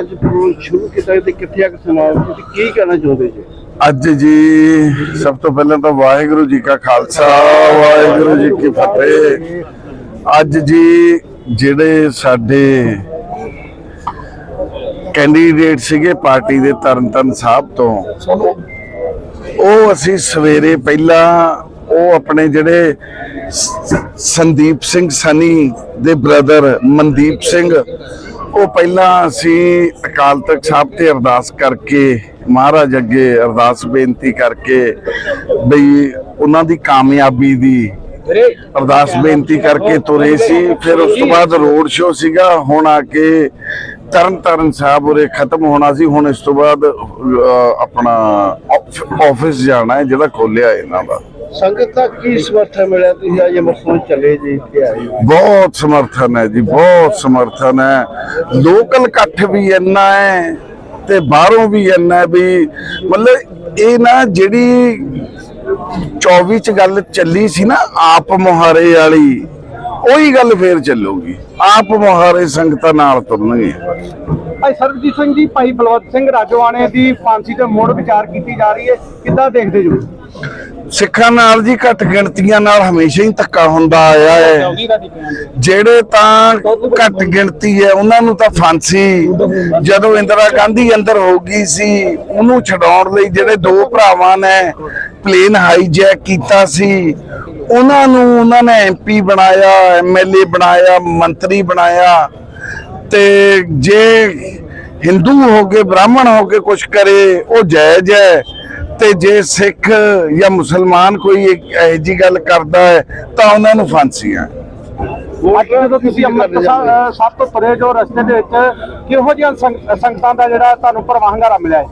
ਅੱਜ ਪ੍ਰੋਗਰਾਮ ਸ਼ੁਰੂ ਕੀਤਾ ਤੇ ਕਿੱਥੇ ਆ ਕੇ ਸੁਣਾਓ ਤੁਸੀਂ ਕੀ ਕਹਿਣਾ ਚਾਹੁੰਦੇ ਜੀ? ਅੱਜ ਜੀ ਸਭ ਤੋਂ ਪਹਿਲਾਂ ਤਾਂ ਵਾਹਿਗੁਰੂ ਜੀ ਕਾ ਖਾਲਸਾ, ਵਾਹਿਗੁਰੂ ਜੀ ਕੀ ਫਤਿਹ। ਅੱਜ ਜੀ ਜਿਹੜੇ ਸਾਡੇ ਕੈਂਡੀਡੇਟ ਸੀਗੇ ਪਾਰਟੀ ਦੇ ਤਰਨਤਨ ਸਾਹਿਬ ਤੋਂ, ਉਹ ਅਸੀਂ ਸਵੇਰੇ ਪਹਿਲਾਂ ਉਹ ਆਪਣੇ ਜਿਹੜੇ ਸੰਦੀਪ ਸਿੰਘ ਸਨੀ ਦੇ ਬ੍ਰਦਰ ਮਨਦੀਪ ਸਿੰਘ ਉਹ ਪਹਿਲਾਂ ਅਸੀਂ ਅਕਾਲ ਤਖਤ ਸਾਹਿਬ ਤੇ ਅਰਦਾਸ ਕਰਕੇ, ਮਹਾਰਾਜ ਅੱਗੇ ਅਰਦਾਸ ਬੇਨਤੀ ਕਰਕੇ ਬਈ ਉਹਨਾਂ ਦੀ ਕਾਮਯਾਬੀ ਦੀ ਅਰਦਾਸ ਬੇਨਤੀ ਕਰਕੇ ਤੁਰੇ ਸੀ। ਫਿਰ ਉਸ ਤੋਂ ਬਾਅਦ ਰੋਡ ਸ਼ੋਅ ਸੀਗਾ। ਹੁਣ ਆ ਕੇ ਤਰਨ ਤਾਰਨ ਸਾਹਿਬ ਉਰੇ ਖਤਮ ਹੋਣਾ ਸੀ। ਹੁਣ ਇਸ ਤੋਂ ਬਾਅਦ ਆਪਣਾ ਆਫਿਸ ਜਾਣਾ ਹੈ, ਜਿਹੜਾ ਖੋਲਿਆ ਇਹਨਾਂ ਦਾ। ਸੰਗਤ ਦਾ ਕੀ ਸਮਰਥਨ ਮਿਲਿਆ? ਤੁਸੀਂ ਅੱਜ ਅੰਮ੍ਰਿਤਸਰ ਚਲੇ ਜੀ, ਇੱਥੇ ਆਏ ਬਹੁਤ ਸਮਰਥਨ ਹੈ ਜੀ, ਬਹੁਤ ਸਮਰਥਨ ਹੈ। ਲੋਕਲ ਇਕੱਠ ਵੀ ਇੰਨਾ ਹੈ ਤੇ ਬਾਹਰੋਂ ਵੀ ਇੰਨਾ ਵੀ ਮਤਲਬ ਇਹ ਨਾ ਜਿਹੜੀ 24 ਚ ਗੱਲ ਚੱਲੀ ਸੀ ਨਾ, ਆਪ ਮੁਹਾਰੇ ਵਾਲੀ, ਉਹੀ ਗੱਲ ਫੇਰ ਚੱਲੂਗੀ। ਆਪ ਮੁਹਾਰੇ ਸੰਗਤਾਂ ਨਾਲ ਤੁਰਨਗੇ। ਭਾਈ ਸਰਬਜੀਤ ਸਿੰਘ ਜੀ, ਭਾਈ ਬਲਵੰਤ ਸਿੰਘ ਰਾਜੋਆਣੇ ਦੀ ਫਾਂਸੀ ਤੇ ਮੋੜ ਵਿਚਾਰ ਕੀਤੀ ਜਾ ਰਹੀ ਹੈ। ਕਿੱਦਾਂ ਦੇਖਦੇ ਜੋ ਸਿੱਖਾਂ ਨਾਲ ਜੀ ਘੱਟ ਗਿਣਤੀਆਂ ਨਾਲ ਹਮੇਸ਼ਾ ਹੀ ਧੱਕਾ ਹੁੰਦਾ ਆਇਆ ਹੈ। ਜਿਹੜੇ ਤਾਂ ਘੱਟ ਗਿਣਤੀ ਹੈ, ਉਹਨਾਂ ਨੂੰ ਤਾਂ ਫਾਂਸੀ, ਜਦੋਂ ਇੰਦਰਾ ਗਾਂਧੀ ਅੰਦਰ ਹੋ ਗਈ ਸੀ, ਉਹਨੂੰ ਛਡਾਉਣ ਲਈ ਜਿਹੜੇ ਦੋ ਭਰਾਵਾਂ ਨੇ ਪਲੇਨ ਹਾਈਜੈਕ ਕੀਤਾ ਸੀ, ਉਹਨਾਂ ਨੂੰ ਉਹਨਾਂ ਨੇ ਐਮਪੀ ਬਣਾਇਆ ਐਮਐਲਏ ਬਣਾਇਆ, ਮੰਤਰੀ ਬਣਾਇਆ। ਤੇ ਜੇ ਹਿੰਦੂ ਹੋ ਕੇ ਬ੍ਰਾਹਮਣ ਹੋ ਕੇ ਕੁਝ ਕਰੇ ਉਹ ਜਾਇਜ਼ ਹੈ। ਤੇ ਜੇ ਸਿੱਖ ਜਾਂ ਮੁਸਲਮਾਨ ਕੋਈ ਇਹੋ ਜੀ ਗੱਲ ਕਰਦਾ ਹੈ ਤਾਂ ਉਹਨਾਂ ਨੂੰ ਫਾਂਸੀਆਂ ਅੱਜ ਜਦੋਂ ਤੁਸੀਂ ਅੰਮ੍ਰਿਤਸਰ ਅਹ, ਸਭ ਤੋਂ ਪਰੇ ਜੋ ਰਸਤੇ ਦੇ ਵਿੱਚ ਕਿਹੋ ਜਿਹੀਆਂ ਸੰਗ- ਸੰਗਤਾਂ ਦਾ ਜਿਹੜਾ ਤੁਹਾਨੂੰ ਪਰਵਾਹੰਗਾਰਾ ਮਿਲਿਆ ਹੈ?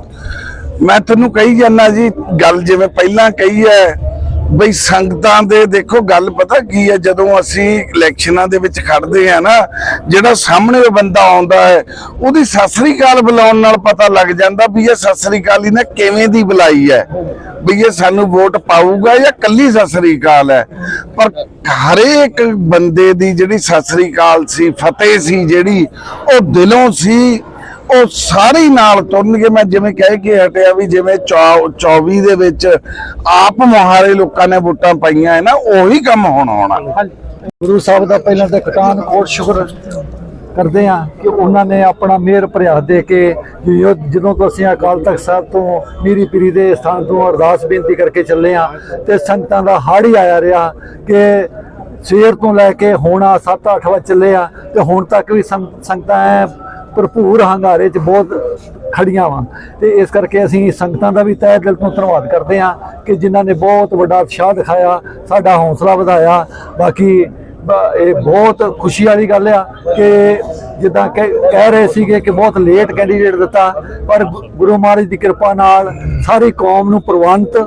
ਮੈਂ ਤੁਹਾਨੂੰ ਕਹੀ ਜਾਂਦਾ ਜੀ ਗੱਲ ਜਿਵੇਂ ਪਹਿਲਾਂ ਕਹੀ ਹੈ ਬਈ ਸੰਗਤਾਂ ਦੇ ਦੇਖੋ ਗੱਲ ਪਤਾ ਕੀ ਹੈ, ਜਦੋਂ ਅਸੀਂ ਇਲੈਕਸ਼ਨਾਂ ਦੇ ਵਿੱਚ ਖੜਦੇ ਆ ਨਾ, ਜਿਹੜਾ ਸਾਹਮਣੇ ਉਹ ਬੰਦਾ ਆਉਂਦਾ ਹੈ, ਉਹਦੀ ਸਤਿ ਸ੍ਰੀ ਬੁਲਾਉਣ ਨਾਲ ਪਤਾ ਲੱਗ ਜਾਂਦਾ ਵੀ ਇਹ ਸਤਿ ਸ੍ਰੀ ਅਕਾਲ ਹੀ ਕਿਵੇਂ ਦੀ ਬੁਲਾਈ ਹੈ, ਵੀ ਇਹ ਸਾਨੂੰ ਵੋਟ ਪਾਊਗਾ ਜਾਂ ਕੱਲੀ ਸਤਿ ਸ੍ਰੀ ਅਕਾਲ ਹੈ। ਪਰ ਹਰੇਕ ਬੰਦੇ ਦੀ ਜਿਹੜੀ ਸਤਿ ਸ੍ਰੀ ਅਕਾਲ ਸੀ, ਫਤਿਹ ਸੀ ਜਿਹੜੀ, ਉਹ ਦਿਲੋਂ ਸੀ ਉਹ ਸਾਰੇ ਨਾਲ ਤੁਰਨਗੇ। ਮੈਂ ਜਿਵੇਂ ਕਹਿ ਕੇ ਹਟਿਆ ਵੀ ਜਿਵੇਂ ਚੌ- 24 ਦੇ ਵਿੱਚ ਆਪ ਮੁਹਾਰੇ ਲੋਕਾਂ ਨੇ ਵੋਟਾਂ ਪਾਈਆਂ ਹੈ ਨਾ, ਉਹੀ ਕੰਮ ਹੁਣ ਹੋਣਾ ਗੁਰੂ ਸਾਹਿਬ ਦਾ ਪਹਿਲਾਂ ਤਾਂ ਕਟਾਨ ਕੋਟ ਸ਼ੁਕਰ ਕਰਦੇ ਆ ਕਿ ਉਹਨਾਂ ਨੇ ਆਪਣਾ ਮਿਹਰ ਭਰਿਆ ਦੇ ਕੇ ਜਦੋਂ ਤੋਂ ਅਸੀਂ ਅਕਾਲ ਤਖਤ ਸਾਹਿਬ ਤੋਂ ਮੀਰੀ ਪੀਰੀ ਦੇ ਸਥਾਨ ਤੋਂ ਅਰਦਾਸ ਬੇਨਤੀ ਕਰਕੇ ਚੱਲੇ ਆ ਤੇ ਸੰਗਤਾਂ ਦਾ ਹੜ ਹੀ ਆਇਆ ਰਿਹਾ ਕਿ ਸਵੇਰ ਤੋਂ ਲੈ ਕੇ ਹੁਣ 7-8 ਵਜੇ ਚੱਲੇ ਆ ਤੇ ਹੁਣ ਤੱਕ ਵੀ ਸੰਗ- ਸੰਗਤਾਂ ਐ ਭਰਪੂਰ ਹੰਗਾਰੇ 'ਚ ਬਹੁਤ ਖੜੀਆਂ ਵਾਂ। ਤੇ ਇਸ ਕਰਕੇ ਅਸੀਂ ਸੰਗਤਾਂ ਦਾ ਵੀ ਤਹਿ ਦਿਲ ਤੋਂ ਧੰਨਵਾਦ ਕਰਦੇ ਹਾਂ ਕਿ ਜਿਨ੍ਹਾਂ ਨੇ ਬਹੁਤ ਵੱਡਾ ਉਤਸ਼ਾਹ ਦਿਖਾਇਆ, ਸਾਡਾ ਹੌਸਲਾ ਵਧਾਇਆ। ਬਾਕੀ ਬ- ਇਹ ਬਹੁਤ ਖੁਸ਼ੀ ਵਾਲੀ ਗੱਲ ਆ ਕਿ ਜਿੱਦਾਂ ਕਹਿ ਕਹਿ ਰਹੇ ਸੀਗੇ ਕਿ ਬਹੁਤ ਲੇਟ ਕੈਂਡੀਡੇਟ ਦਿੱਤਾ, ਪਰ ਗੁਰੂ ਮਹਾਰਾਜ ਦੀ ਕਿਰਪਾ ਨਾਲ ਸਾਰੀ ਕੌਮ ਨੂੰ ਪ੍ਰਵਾਨਿਤ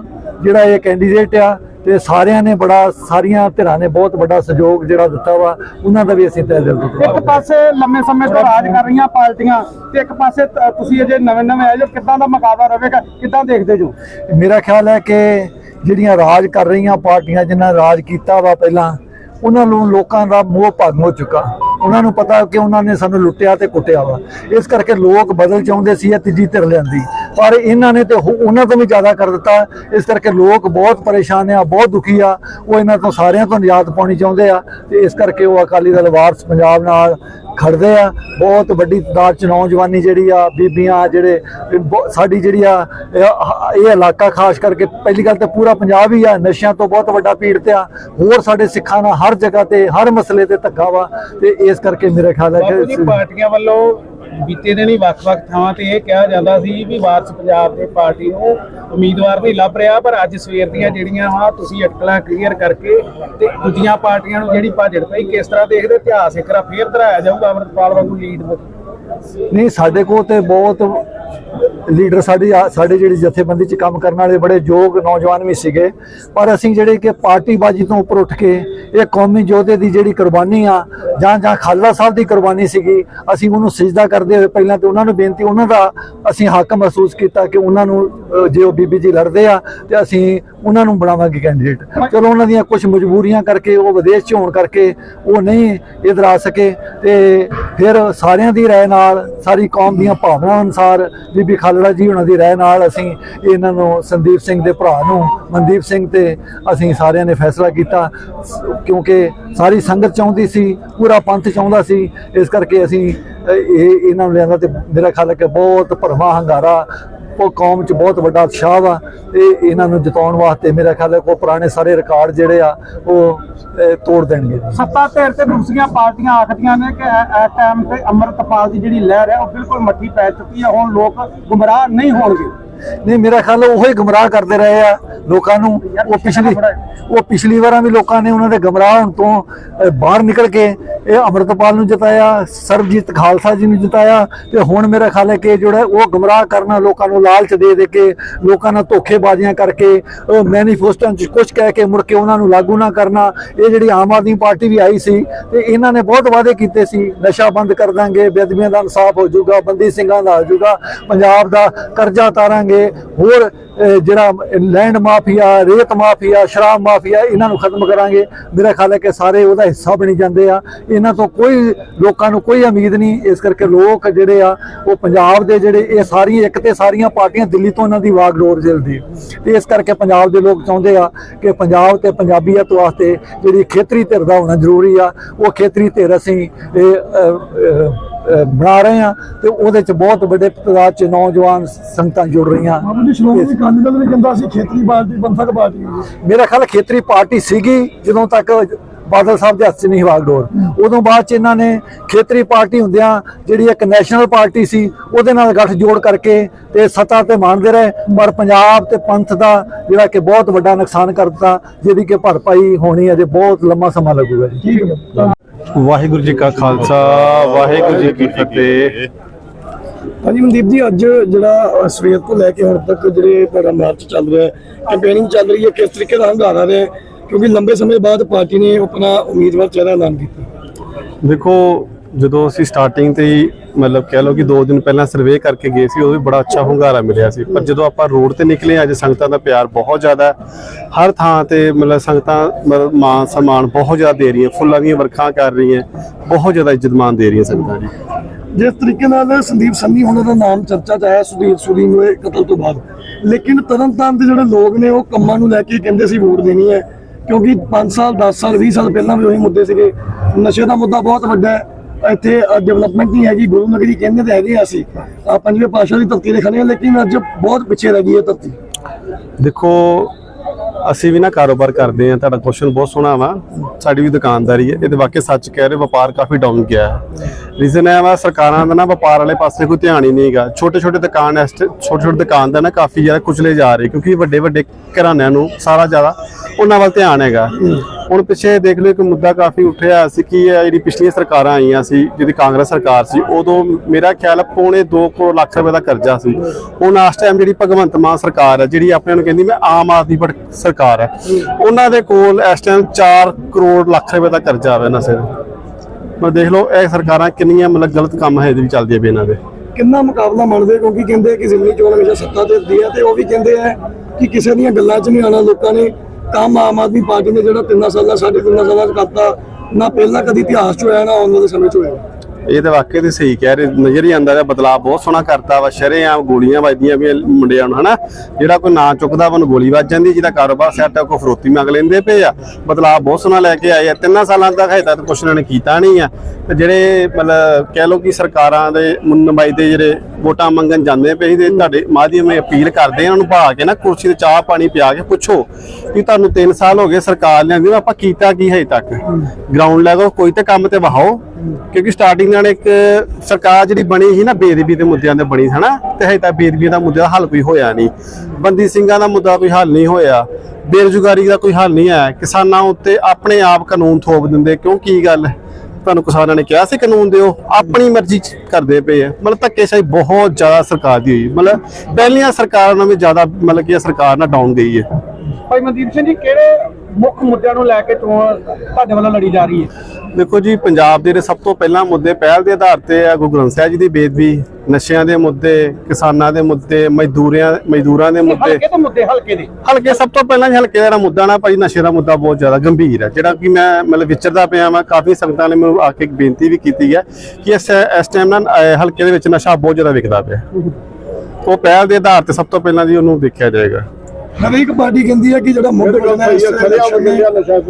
ਜਿਹੜਾ ਇਹ ਕੈਂਡੀਡੇਟ ਆ ਤੇ ਸਾਰਿਆਂ ਨੇ ਬੜਾ ਸਾਰੀਆਂ ਧਿਰਾਂ ਨੇ ਬਹੁਤ ਵੱਡਾ ਸਹਿਯੋਗ ਜਿਹੜਾ ਦਿੱਤਾ ਵਾ ਉਹਨਾਂ ਦਾ ਵੀ ਅਸੀਂ ਤਹਿ ਦਿਲ ਤੋਂ ਇੱਕ ਪਾਸੇ ਲੰਮੇ ਸਮੇਂ ਤੋਂ ਰਾਜ ਕਰ ਰਹੀਆਂ ਪਾਰਟੀਆਂ ਤੇ ਇੱਕ ਪਾਸੇ ਤੁਸੀਂ ਅਜੇ ਨਵੇਂ ਨਵੇਂ ਆਏ ਜੋ ਕਿੱਦਾਂ ਦਾ ਮੁਕਾਬਲਾ ਰਹੇਗਾ ਕਿੱਦਾਂ ਦੇਖਦੇ ਜੋ? ਮੇਰਾ ਖਿਆਲ ਹੈ ਕਿ ਜਿਹੜੀਆਂ ਰਾਜ ਕਰ ਰਹੀਆਂ ਪਾਰਟੀਆਂ ਜਿਨ੍ਹਾਂ ਨੇ ਰਾਜ ਕੀਤਾ ਵਾ ਪਹਿਲਾਂ ਉਹਨਾਂ ਨੂੰ ਲੋਕਾਂ ਦਾ ਮੋਹ ਭੰਗ ਹੋ ਚੁੱਕਾ। ਉਹਨਾਂ ਨੂੰ ਪਤਾ ਕਿ ਉਹਨਾਂ ਨੇ ਸਾਨੂੰ ਲੁੱਟਿਆ ਤੇ ਕੁੱਟਿਆ ਵਾ। ਇਸ ਕਰਕੇ ਲੋਕ ਬਦਲ ਚਾਹੁੰਦੇ ਸੀ ਇਹ ਤੀਜੀ ਧਿਰ ਲਿਆਂਦੀ। ਪਰ ਇਹਨਾਂ ਨੇ ਤੇ ਉਹਨਾਂ ਤੋਂ ਵੀ ਜ਼ਿਆਦਾ ਕਰ ਦਿੱਤਾ। ਇਸ ਕਰਕੇ ਲੋਕ ਬਹੁਤ ਪਰੇਸ਼ਾਨ ਆ ਬਹੁਤ ਦੁਖੀ ਆ। ਉਹ ਇਹਨਾਂ ਤੋਂ ਸਾਰਿਆਂ ਤੋਂ ਨਿਜਾਤ ਪਾਉਣੀ ਚਾਹੁੰਦੇ ਆ ਤੇ ਇਸ ਕਰਕੇ ਉਹ ਅਕਾਲੀ ਦਲ ਵਾਰਸ ਪੰਜਾਬ ਨਾਲ ਖੜਦੇ ਆ। ਬਹੁਤ ਵੱਡੀ ਤਾਦਾਦ ਚ ਨੌਜਵਾਨੀ ਜਿਹੜੀ ਆ ਬੀਬੀਆਂ ਜਿਹੜੇ ਸਾਡੀ ਜਿਹੜੀ ਆ ਇਹ ਇਲਾਕਾ ਖਾਸ ਕਰਕੇ ਪਹਿਲੀ ਗੱਲ ਤਾਂ ਪੂਰਾ ਪੰਜਾਬ ਹੀ ਆ। ਨਸ਼ਿਆਂ ਤੋਂ ਬਹੁਤ ਵੱਡਾ ਪੀੜਤ ਆ। ਹੋਰ ਸਾਡੇ ਸਿੱਖਾਂ ਨਾਲ ਹਰ ਜਗ੍ਹਾ ਤੇ ਹਰ ਮਸਲੇ ਤੇ ਧੱਕਾ ਵਾ। ਤੇ ਇਸ ਕਰਕੇ ਮੇਰੇ ਖਿਆਲ ਹੈ ਕਿ ਪਾਰਟੀਆਂ ਵੱਲੋਂ ਬੀਤੇ ਦਿਨ ਹੀ ਵੱਖ-ਵੱਖ ਥਾਵਾਂ ਤੇ ਇਹ ਕਿਹਾ ਜਾਂਦਾ ਸੀ ਵੀ ਵਾਰਸ ਪੰਜਾਬ ਦੇ ਪਾਰਟੀ ਨੂੰ ਉਮੀਦਵਾਰ ਨਹੀਂ ਲੱਭ ਰਿਹਾ, ਪਰ ਅੱਜ ਸਵੇਰ ਦੀਆਂ ਜਿਹੜੀਆਂ ਵਾ ਤੁਸੀਂ ਅਟਕਲਾਂ ਕਲੀਅਰ ਕਰਕੇ ਤੇ ਦੂਜੀਆਂ ਪਾਰਟੀਆਂ ਨੂੰ ਜਿਹੜੀ ਭਾਜੜ ਪਈ ਕਿਸ ਤਰ੍ਹਾਂ ਦੇਖਦੇ ਇਤਿਹਾਸ ਇੱਕ ਵਾਰ ਫੇਰ ਦੁਹਰਾਇਆ ਜਾਊਗਾ ਅਮਰਪਾਲ ਵਾਂਗੂ ਲੀਡ ਨਹੀਂ, ਸਾਡੇ ਕੋਲ ਤੇ ਬਹੁਤ ਲੀਡਰ ਸਾਡੀ ਸਾਡੇ ਜਿਹੜੀ ਜਥੇਬੰਦੀ 'ਚ ਕੰਮ ਕਰਨ ਵਾਲੇ ਬੜੇ ਯੋਗ ਨੌਜਵਾਨ ਵੀ ਸੀਗੇ। ਪਰ ਅਸੀਂ ਜਿਹੜੇ ਕਿ ਪਾਰਟੀਬਾਜ਼ੀ ਤੋਂ ਉੱਪਰ ਉੱਠ ਕੇ ਇਹ ਕੌਮੀ ਯੋਧੇ ਦੀ ਜਿਹੜੀ ਕੁਰਬਾਨੀ ਆ, ਜਾਂ ਜਾਂ ਖਾਲਸਾ ਸਾਹਿਬ ਦੀ ਕੁਰਬਾਨੀ ਸੀਗੀ, ਅਸੀਂ ਉਹਨੂੰ ਸਿਜਦਾ ਕਰਦੇ ਹੋਏ ਪਹਿਲਾਂ ਤੇ ਉਹਨਾਂ ਨੂੰ ਬੇਨਤੀ, ਉਹਨਾਂ ਦਾ ਅਸੀਂ ਹੱਕ ਮਹਿਸੂਸ ਕੀਤਾ ਕਿ ਉਹਨਾਂ ਨੂੰ ਜੇ ਉਹ ਬੀਬੀ ਜੀ ਲੜਦੇ ਆ ਤੇ ਅਸੀਂ ਉਹਨਾਂ ਨੂੰ ਬਣਾਵਾਂਗੇ ਕੈਂਡੀਡੇਟ ਚਲੋ ਉਹਨਾਂ ਦੀਆਂ ਕੁਝ ਮਜਬੂਰੀਆਂ ਕਰਕੇ, ਉਹ ਵਿਦੇਸ਼ 'ਚ ਹੋਣ ਕਰਕੇ ਉਹ ਨਹੀਂ ਇਧਰ ਆ ਸਕੇ ਤੇ ਫਿਰ ਸਾਰਿਆਂ ਦੀ ਰਾਏ ਨਾਲ, ਸਾਰੀ ਕੌਮ ਦੀਆਂ ਭਾਵਨਾਵਾਂ ਅਨੁਸਾਰ ਬੀਬੀ ਖਾਲੜਾ ਜੀ ਉਹਨਾਂ ਦੀ ਰਾਏ ਨਾਲ ਅਸੀਂ ਇਹਨਾਂ ਨੂੰ, ਸੰਦੀਪ ਸਿੰਘ ਦੇ ਭਰਾ ਨੂੰ, ਮਨਦੀਪ ਸਿੰਘ ਤੇ ਅਸੀਂ ਸਾਰਿਆਂ ਨੇ ਫੈਸਲਾ ਕੀਤਾ। ਕਿਉਂਕਿ ਸਾਰੀ ਸੰਗਤ ਚਾਹੁੰਦੀ ਸੀ, ਪੂਰਾ ਪੰਥ ਚਾਹੁੰਦਾ ਸੀ, ਇਸ ਕਰਕੇ ਅਸੀਂ ਇਹ ਇਹਨਾਂ ਨੂੰ ਲਿਆਂਦਾ ਤੇ ਮੇਰਾ ਖਿਆਲ ਹੈ ਕਿ ਬਹੁਤ ਭਰਵਾਂ ਹੰਗਾਰਾ ਉਹ ਕੌਮ 'ਚ ਬਹੁਤ ਵੱਡਾ ਉਤਸ਼ਾਹ ਵਾ ਇਹ ਇਹਨਾਂ ਨੂੰ ਜਿਤਾਉਣ ਵਾਸਤੇ ਮੇਰਾ ਖਿਆਲ ਹੈ ਕੋ ਪੁਰਾਣੇ ਸਾਰੇ ਰਿਕਾਰਡ ਜਿਹੜੇ ਆ, ਉਹ ਤੋੜ ਦੇਣਗੇ। ਸੱਤਾ ਧਿਰ ਤੇ ਦੂਸਰੀਆਂ ਪਾਰਟੀਆਂ ਆਖਦੀਆਂ ਨੇ ਕਿ ਇਹ ਟਾਈਮ ਤੇ ਅੰਮ੍ਰਿਤਪਾਲ ਦੀ ਜਿਹੜੀ ਲਹਿਰ ਹੈ, ਉਹ ਬਿਲਕੁਲ ਮੱਠੀ ਪੈ ਚੁੱਕੀ ਹੈ ਹੁਣ ਲੋਕ ਗੁੰਮਰਾਹ ਨਹੀਂ ਹੋਣਗੇ। ਨਹੀਂ, ਮੇਰਾ ਖਿਆਲ ਉਹ ਹੀ ਗਮਰਾਹ ਕਰਦੇ ਰਹੇ ਆ ਲੋਕਾਂ ਨੂੰ। ਉਹ ਪਿਛਲੀ ਉਹ ਪਿਛਲੀ ਵਾਰਾਂ ਵੀ ਲੋਕਾਂ ਨੇ ਉਹਨਾਂ ਦੇ ਗਮਰਾਹ ਹੋਣ ਤੋਂ ਬਾਹਰ ਨਿਕਲ ਕੇ ਇਹ ਅੰਮ੍ਰਿਤਪਾਲ ਨੂੰ ਜਿਤਾਇਆ, ਸਰਬਜੀਤ ਖਾਲਸਾ ਜੀ ਨੂੰ ਜਿਤਾਇਆ ਤੇ ਹੁਣ ਮੇਰਾ ਖਿਆਲ ਹੈ ਕਿ ਜਿਹੜਾ ਉਹ ਗਮਰਾਹ ਕਰਨਾ ਲੋਕਾਂ ਨੂੰ ਲਾਲਚ ਦੇ ਦੇ ਕੇ, ਲੋਕਾਂ ਨਾਲ ਧੋਖੇਬਾਜ਼ੀਆਂ ਕਰਕੇ ਮੈਨੀਫੈਸਟੋ 'ਚ ਕੁਝ ਕਹਿ ਕੇ ਮੁੜ ਕੇ ਉਹਨਾਂ ਨੂੰ ਲਾਗੂ ਨਾ ਕਰਨਾ, ਇਹ ਜਿਹੜੀ ਆਮ ਆਦਮੀ ਪਾਰਟੀ ਵੀ ਆਈ ਸੀ ਤੇ ਇਹਨਾਂ ਨੇ ਬਹੁਤ ਵਾਅਦੇ ਕੀਤੇ ਸੀ, ਨਸ਼ਾ ਬੰਦ ਕਰ ਦਾਂਗੇ, ਬੇਅਦਬੀਆਂ ਦਾ ਇਨਸਾਫ ਹੋ ਜਾਊਗਾ, ਬੰਦੀ ਸਿੰਘਾਂ ਦਾ ਹੋ ਜਾਊਗਾ, ਪੰਜਾਬ ਦਾ ਕਰਜ਼ਾ ਤਾਰਾਂਗੇ। ਹੋਰ ਜਿਹੜਾ ਲੈਂਡ ਮਾਫੀਆ ਰੇਤ ਮਾਫੀਆ ਸ਼ਰਾਬ ਮਾਫੀਆ ਇਹਨਾਂ ਨੂੰ ਖਤਮ ਕਰਾਂਗੇ। ਮੇਰਾ ਖਿਆਲ ਹੈ ਕਿ ਸਾਰੇ ਉਹਦਾ ਹਿੱਸਾ ਬਣੀ ਜਾਂਦੇ ਆ। ਇਹਨਾਂ ਤੋਂ ਕੋਈ ਲੋਕਾਂ ਨੂੰ ਕੋਈ ਉਮੀਦ ਨਹੀਂ। ਇਸ ਕਰਕੇ ਲੋਕ ਜਿਹੜੇ ਆ, ਉਹ ਪੰਜਾਬ ਦੇ ਜਿਹੜੇ ਇਹ ਸਾਰੀਆਂ ਇੱਕ ਤੇ ਸਾਰੀਆਂ ਪਾਰਟੀਆਂ ਦਿੱਲੀ ਤੋਂ ਇਹਨਾਂ ਦੀ ਵਾਗ ਵਾਗਡੋਰ ਜਲਦੀ ਤੇ ਇਸ ਕਰਕੇ ਪੰਜਾਬ ਦੇ ਲੋਕ ਚਾਹੁੰਦੇ ਆ ਕਿ ਪੰਜਾਬ ਤੇ ਪੰਜਾਬੀਅਤ ਵਾਸਤੇ ਜਿਹੜੀ ਖੇਤਰੀ ਧਿਰ ਦਾ ਹੋਣਾ ਜ਼ਰੂਰੀ ਆ, ਉਹ ਖੇਤਰੀ ਧਿਰ ਅਸੀਂ, ਇਹ ਬਣਾ ਰਹੇ ਆ ਤੇ ਉਹਦੇ ਚ ਬਹੁਤ ਵੱਡੇ ਤਾਦਾਦ ਚ ਨੌਜਵਾਨ ਸੰਗਤਾਂ ਜੁੜ ਰਹੀਆਂ। ਸ਼੍ਰੋਮਣੀ ਅਕਾਲੀ ਦਲ ਵੀ ਕਹਿੰਦਾ ਸੀ ਖੇਤਰੀ ਪਾਰਟੀ ਪੰਥਕ ਪਾਰਟੀ। ਹੈ। ਮੇਰਾ ਖਿਆਲ ਖੇਤਰੀ ਪਾਰਟੀ ਸੀਗੀ ਜਦੋਂ ਤੱਕ ਬਾਦਲ ਸਾਹਿਬ ਦੇ ਹੱਥ 'ਚ ਨਹੀਂ ਵਾਗਡੋਰ ਉਦੋਂ ਬਾਅਦ ਚ ਇਹਨਾਂ ਨੇ ਖੇਤਰੀ ਪਾਰਟੀ ਹੁੰਦਿਆਂ ਜਿਹੜੀ ਇੱਕ ਨੈਸ਼ਨਲ ਪਾਰਟੀ ਸੀ ਉਹਦੇ ਨਾਲ ਗੱਠ ਜੋੜ ਕਰਕੇ ਤੇ ਸੱਤਾ ਤੇ ਮਾਣਦੇ ਰਹੇ। ਪਰ ਪੰਜਾਬ ਤੇ ਪੰਥ ਦਾ ਜਿਹੜਾ ਕਿ ਬਹੁਤ ਵੱਡਾ ਨੁਕਸਾਨ ਕਰ ਦਿੱਤਾ ਜਿਹਦੀ ਕਿ ਭਰਪਾਈ ਹੋਣੀ ਅਜੇ ਬਹੁਤ ਲੰਮਾ ਸਮਾਂ ਲੱਗੂਗਾ ਜੀ। ਵਾਹਿਗੁਰੂ ਜੀ ਕਾ ਖਾਲਸਾ ਵਾਹਿਗੁਰੂ ਜੀ ਕੀ ਫਤਿਹ ਹਾਂਜੀ ਮਨਦੀਪ ਜੀ ਅੱਜ ਜਿਹੜਾ ਸਵੇਰ ਤੋਂ ਲੈ ਕੇ ਹੁਣ ਤੱਕ ਜਿਹੜੇ ਤੁਹਾਡਾ ਮਾਰਚ ਚੱਲ ਰਿਹਾ ਹੈ ਕੈਂਪੇਨਿੰਗ ਚੱਲ ਰਹੀ ਹੈ ਕਿਸ ਤਰੀਕੇ ਦਾ ਹੰਗਾਰਾ ਰਿਹਾ? ਕਿਉਂਕਿ ਲੰਬੇ ਸਮੇਂ ਬਾਅਦ ਪਾਰਟੀ ਨੇ ਆਪਣਾ ਉਮੀਦਵਾਰ ਚਿਹਰਾ ਐਲਾਨ ਕੀਤਾ ਦੇਖੋ ਜਦੋਂ ਅਸੀਂ ਸਟਾਰਟਿੰਗ ਤੇ ਹੀ ਮਤਲਬ ਕਹਿ ਲਓ ਕਿ 2 ਦਿਨ ਪਹਿਲਾਂ ਸਰਵੇ ਕਰਕੇ ਗਏ ਸੀ ਉਹ ਵੀ ਬੜਾ ਅੱਛਾ ਹੁੰਗਾਰਾ ਮਿਲਿਆ ਸੀ। ਪਰ ਜਦੋਂ ਆਪਾਂ ਰੋਡ ਤੇ ਨਿਕਲੇ ਅੱਜ ਸੰਗਤਾਂ ਦਾ ਪਿਆਰ ਬਹੁਤ ਜ਼ਿਆਦਾ ਹੈ। ਹਰ ਥਾਂ ਤੇ ਮਤਲਬ ਸੰਗਤਾਂ ਮਾਨ ਸਨਮਾਨ ਬਹੁਤ ਜ਼ਿਆਦਾ ਦੇ ਰਹੀਆਂ, ਫੁੱਲਾਂ ਦੀਆਂ ਵਰਖਾਂ ਕਰ ਰਹੀਆਂ, ਬਹੁਤ ਜ਼ਿਆਦਾ ਇੱਜ਼ਤ ਮਾਨ ਦੇ ਰਹੀਆਂ ਸੰਗਤਾਂ ਜੀ। ਜਿਸ ਤਰੀਕੇ ਨਾਲ ਸੰਦੀਪ ਸੰਨੀ ਹੁਣ ਦਾ ਨਾਮ ਚਰਚਾ ਚ ਆਇਆ ਸੁਦੀਪ ਸੁਰੀ ਨੂੰ ਕਤਲ ਤੋਂ ਬਾਅਦ, ਲੇਕਿਨ ਤਰਨਤਾਰਨ ਦੇ ਜਿਹੜੇ ਲੋਕ ਨੇ ਉਹ ਕੰਮਾਂ ਨੂੰ ਲੈ ਕੇ ਕਹਿੰਦੇ ਸੀ ਵੋਟ ਦੇਣੀ ਹੈ, ਕਿਉਂਕਿ 5 ਸਾਲ 10 ਸਾਲ 20 ਸਾਲ ਪਹਿਲਾਂ ਵੀ ਉਹੀ ਮੁੱਦੇ ਸੀਗੇ। ਨਸ਼ੇ ਦਾ ਮੁੱਦਾ ਬਹੁਤ ਵੱਡਾ ਹੈ। ਇੱਥੇ ਡਿਵੈਲਪਮੈਂਟ ਨਹੀਂ ਹੈਗੀ, ਗੁਰੂ ਨਗਰੀ ਕਹਿੰਦੇ ਤਾਂ ਹੈਗੇ ਆ ਅਸੀਂ। ਆ ਪੰਜਵੇਂ ਪਾਤਸ਼ਾਹ ਦੀ ਧਰਤੀ ਦੇ ਖੜੇ ਲੇਕਿਨ ਅੱਜ ਬਹੁਤ ਪਿੱਛੇ ਰਹਿ ਗਈ ਹੈ ਧਰਤੀ। ਦੇਖੋ ਅਸੀਂ ਵੀ ਨਾ ਕਾਰੋਬਾਰ ਕਰਦੇ ਆ ਤੁਹਾਡਾ ਕੁਐਸਚਨ ਬਹੁਤ ਸੋਹਣਾ ਵਾ। ਸਾਡੀ ਵੀ ਦੁਕਾਨਦਾਰੀ ਹੈ। ਇਹ ਤੇ ਵਾਕਿਆ ਸੱਚ ਕਹਿ ਰਹੇ ਵਪਾਰ ਕਾਫੀ ਡਾਊਨ ਗਿਆ ਹੈ। ਰੀਜ਼ਨ ਹੈ ਵਾ, ਸਰਕਾਰਾਂ ਦਾ ਨਾ ਵਪਾਰ ਵਾਲੇ ਪਾਸੇ ਕੋਈ ਧਿਆਨ ਹੀ ਨਹੀਂਗਾ ਛੋਟੇ ਛੋਟੇ ਦੁਕਾਨ ਛੋਟੇ ਛੋਟੇ ਦੁਕਾਨ ਦਾ ਨਾ ਕਾਫੀ ਜ਼ਿਆਦਾ ਕੁਚਲੇ ਜਾ ਰਹੇ, ਕਿਉਂਕਿ ਵੱਡੇ ਵੱਡੇ ਘਰਾਣਿਆਂ ਨੂੰ ਸਾਰਾ ਜ਼ਿਆਦਾ ਉਹਨਾਂ ਵੱਲ ਧਿਆਨ ਹੈਗਾ। ਹੁਣ ਪਿੱਛੇ ਦੇਖ ਲਓ, ਇੱਕ ਮੁੱਦਾ ਕਾਫੀ ਉੱਠਿਆ ਸੀ ਕਿ ਇਹ ਜਿਹੜੀ ਪਿਛਲੀਆਂ ਸਰਕਾਰਾਂ ਆਈਆਂ ਸੀ ਜਿਹੜੀ ਕਾਂਗਰਸ ਸਰਕਾਰ ਸੀ, ਉਦੋਂ ਮੇਰਾ ਖਿਆਲ ਹੈ ਪੌਣੇ 2 ਕਰੋੜ ਲੱਖ ਰੁਪਏ ਦਾ ਕਰਜ਼ਾ ਸੀ। ਹੁਣ ਇਸ ਟਾਈਮ ਜਿਹੜੀ ਭਗਵੰਤ ਮਾਨ ਸਰਕਾਰ ਹੈ ਜਿਹੜੀ ਆਪਣੇ ਨੂੰ ਕਹਿੰਦੀ ਮੈਂ ਆਮ ਆਦਮੀ ਪਾਰਟੀ ਸਰਕਾਰ ਹੈ। ਉਹਨਾਂ ਦੇ ਕੋਲ ਇਸ ਟਾਈਮ 4 ਕਰੋੜ ਲੱਖ ਰੁਪਏ ਦਾ ਕਰਜ਼ਾ ਹੈ ਨਾ ਸਿਰ ਮੈਂ ਦੇਖ ਲਓ, ਇਹ ਸਰਕਾਰਾਂ ਕਿੰਨੀਆਂ ਮਤਲਬ ਗਲਤ ਕੰਮ ਹੈ ਇਹਦੇ ਵੀ ਚੱਲਦੀਆਂ ਪਈਆਂ ਇਹਨਾਂ ਦੇ। ਕਿੰਨਾ ਮੁਕਾਬਲਾ ਮੰਨਦੇ ਕਿਉਂਕਿ ਕਹਿੰਦੇ ਕਿ ਜ਼ਿਮਨੀ ਚੋਣ ਹਮੇਸ਼ਾ ਸੱਤਾ ਤੇ ਹੁੰਦੀ ਹੈ ਤੇ ਉਹ ਵੀ ਕਹਿੰਦੇ ਆ ਕਿ ਕਿਸੇ ਦੀਆਂ ਗੱਲਾਂ 'ਚ ਨਹੀਂ ਆਣਾ ਲੋਕਾਂ ਨੇ ਕੰਮ ਆਮ ਆਦਮੀ ਪਾਰਟੀ ਨੇ ਜਿਹੜਾ ਤਿੰਨਾਂ ਸਾਲਾਂ, ਸਾਢੇ ਤਿੰਨਾਂ ਸਾਲਾਂ 'ਚ ਕਰਤਾ, ਨਾ ਪਹਿਲਾਂ ਕਦੀ ਇਤਿਹਾਸ 'ਚ ਹੋਇਆ, ਨਾ ਆਉਣ ਵਾਲੇ ਸਮੇਂ 'ਚ ਹੋਇਆ। ਇਹ ਤਾਂ ਵਾਕਿਆ ਤੇ ਸਹੀ ਕਹਿ ਰਹੇ ਨਜ਼ਰ ਹੀ ਆਂਦਾ ਹੈ ਬਦਲਾਅ ਬਹੁਤ ਸੋਹਣਾ ਕਰਤਾ ਵਾ, ਸ਼ਰੇਆਮ ਗੋਲੀਆਂ ਵੱਜਦੀਆਂ ਵੀ ਮੁੰਡਿਆਂ ਨੂੰ, ਹਨਾ? ਜਿਹੜਾ ਕੋਈ ਨਾਂ ਚੁੱਕਦਾ ਵਾ, ਉਹਨੂੰ ਗੋਲੀ ਵੱਜ ਜਾਂਦੀ, ਜਿਹਦਾ ਕਾਰੋਬਾਰ ਸੈੱਟ ਹੈ ਕੋਈ ਫਰੋਤੀ ਮੰਗ ਲੈਂਦੇ ਪਏ ਆ। ਬਦਲਾਅ ਬਹੁਤ ਸੋਹਣਾ ਲੈ ਕੇ ਆਏ ਆ। ਤਿੰਨਾਂ ਸਾਲਾਂ ਤੱਕ ਹਜੇ ਤੱਕ ਕੁਛ ਇਹਨਾਂ ਨੇ ਕੀਤਾ ਨਹੀਂ ਆ। ਜਿਹੜੇ ਮਤਲਬ ਕਹਿ ਲਓ ਕਿ ਸਰਕਾਰਾਂ ਦੇ ਨੁਮਾਇੰਦੇ ਜਿਹੜੇ ਵੋਟਾਂ ਮੰਗਣ ਜਾਂਦੇ ਪਏ ਤੇ ਤੁਹਾਡੇ ਮਾਧਿਅਮ ਅਪੀਲ ਕਰਦੇ ਆ, ਉਹਨਾਂ ਨੂੰ ਭਾ ਕੇ ਨਾ ਕੁਰਸੀ ਤੇ ਚਾਹ ਪਾਣੀ ਪਿਆ ਕੇ ਪੁੱਛੋ ਕਿ ਤੁਹਾਨੂੰ 3 ਸਾਲ ਹੋ ਗਏ ਸਰਕਾਰ ਨੇ ਨੂੰ ਆਪਾਂ ਕੀਤਾ ਕੀ ਹਜੇ ਤੱਕ? ਗਰਾਊਂਡ ਲੈਵਲ ਕੋਈ ਤੇ ਕੰਮ ਤੇ ਵਹਾਓ। ਕਿਉਂਕਿ ਸਟਾਰਟਿੰਗ ਨਾਲ ਇੱਕ ਸਰਕਾਰ ਜਿਹੜੀ ਬਣੀ ਸੀ ਨਾ ਬੇਦਬੀ ਦੇ ਮੁੱਦਿਆਂ ਤੇ ਬਣੀ ਹਨਾ? ਤੇ ਹਜੇ ਤੱਕ ਬੇਦਬੀ ਦਾ ਮੁੱਦੇ ਦਾ ਹੱਲ ਕੋਈ ਹੋਇਆ ਨਹੀਂ। ਬੰਦੀ ਸਿੰਘਾਂ ਦਾ ਮੁੱਦਾ ਕੋਈ ਹੱਲ ਨਹੀਂ ਹੋਇਆ। ਬੇਰੁਜ਼ਗਾਰੀ ਦਾ ਕੋਈ ਹੱਲ ਨਹੀਂ ਆਇਆ। ਕਿਸਾਨਾਂ ਉੱਤੇ ਆਪਣੇ ਆਪ ਕਾਨੂੰਨ ਥੋਪ ਦਿੰਦੇ, ਕਿਉਂ? ਕੀ ਗੱਲ? ਹੈ? ਤੁਹਾਨੂੰ ਕਿਸਾਨਾਂ ਨੇ ਕਿਹਾ ਸੀ ਕਾਨੂੰਨ ਦਿਓ, ਆਪਣੀ ਮਰਜ਼ੀ ਚ ਕਰਦੇ ਪਏ ਆ। ਮਤਲਬ ਧੱਕੇਸ਼ਾਹੀ ਬਹੁਤ ਜ਼ਿਆਦਾ ਸਰਕਾਰ ਦੀ ਹੋਈ। ਮਤਲਬ ਪਹਿਲੀਆਂ ਸਰਕਾਰਾਂ ਨਾਲੋਂ ਵੀ ਜ਼ਿਆਦਾ ਮਤਲਬ ਕਿ ਇਹ ਸਰਕਾਰ ਨਾਲ ਡਾਊਨ ਗਈ ਹੈ। ਭਾਈ ਮਨਦੀਪ ਸਿੰਘ ਜੀ, ਕਿਹੜੇ ਮੁੱਖ ਮੁੱਦਿਆਂ ਨੂੰ ਲੈ ਕੇ ਚੋਣ ਤੁਹਾਡੇ ਵੱਲੋਂ ਲੜੀ ਜਾ ਰਹੀ ਹੈ। ਦੇਖੋ ਜੀ ਪੰਜਾਬ ਦੇ ਸਭ ਤੋਂ ਪਹਿਲਾਂ ਮੁੱਦੇ ਪਹਿਲ ਦੇ ਆਧਾਰ ਤੇ ਆ ਗੁਰੂ ਗ੍ਰੰਥ ਸਾਹਿਬ ਜੀ ਦੀ ਬੇਦਬੀ ਨਸ਼ਿਆਂ ਦੇ ਮੁੱਦੇ ਕਿਸਾਨਾਂ ਦੇ ਮੁੱਦੇ ਮਜ਼ਦੂਰੀਆਂ ਮਜ਼ਦੂਰਾਂ ਦੇ ਮੁੱਦੇ। ਹਲਕੇ ਤੇ ਮੁੱਦੇ ਹਲਕੇ ਦੇ। ਹਲਕੇ ਸਭ ਤੋਂ ਪਹਿਲਾਂ ਹਲਕੇ ਦਾ ਜਿਹੜਾ ਮੁੱਦਾ ਨਾ ਭਾਈ ਨਸ਼ੇ ਦਾ ਮੁੱਦਾ ਬਹੁਤ ਜ਼ਿਆਦਾ ਗੰਭੀਰ ਹੈ ਜਿਹੜਾ ਕਿ ਮੈਂ ਮਤਲਬ ਵਿਚਰਦਾ ਪਿਆ ਮੈਂ ਕਾਫੀ ਸੰਗਤਾਂ ਨੇ ਮੈਨੂੰ ਆ ਕੇ ਇੱਕ ਬੇਨਤੀ ਵੀ ਕੀਤੀ ਹੈ ਕਿ ਇਸ ਇਸ ਟਾਈਮ ਨਾ ਅਹ, ਹਲਕੇ ਦੇ ਵਿੱਚ ਨਸ਼ਾ ਬਹੁਤ ਜ਼ਿਆਦਾ ਵਿਕਦਾ ਪਿਆ। ਉਹ ਪਹਿਲ ਦੇ ਆਧਾਰ ਤੇ ਸਭ ਤੋਂ ਪਹਿਲਾਂ ਜੀ ਉਹਨੂੰ ਦੇਖਿਆ ਜਾਏਗਾ। ਹਰੇਕ ਪਾਰਟੀ ਕਹਿੰਦੀ ਹੈ ਕਿ ਜਿਹੜਾ ਮੁੱਢ ਬਣਨਾ ਹੈ ਇਸ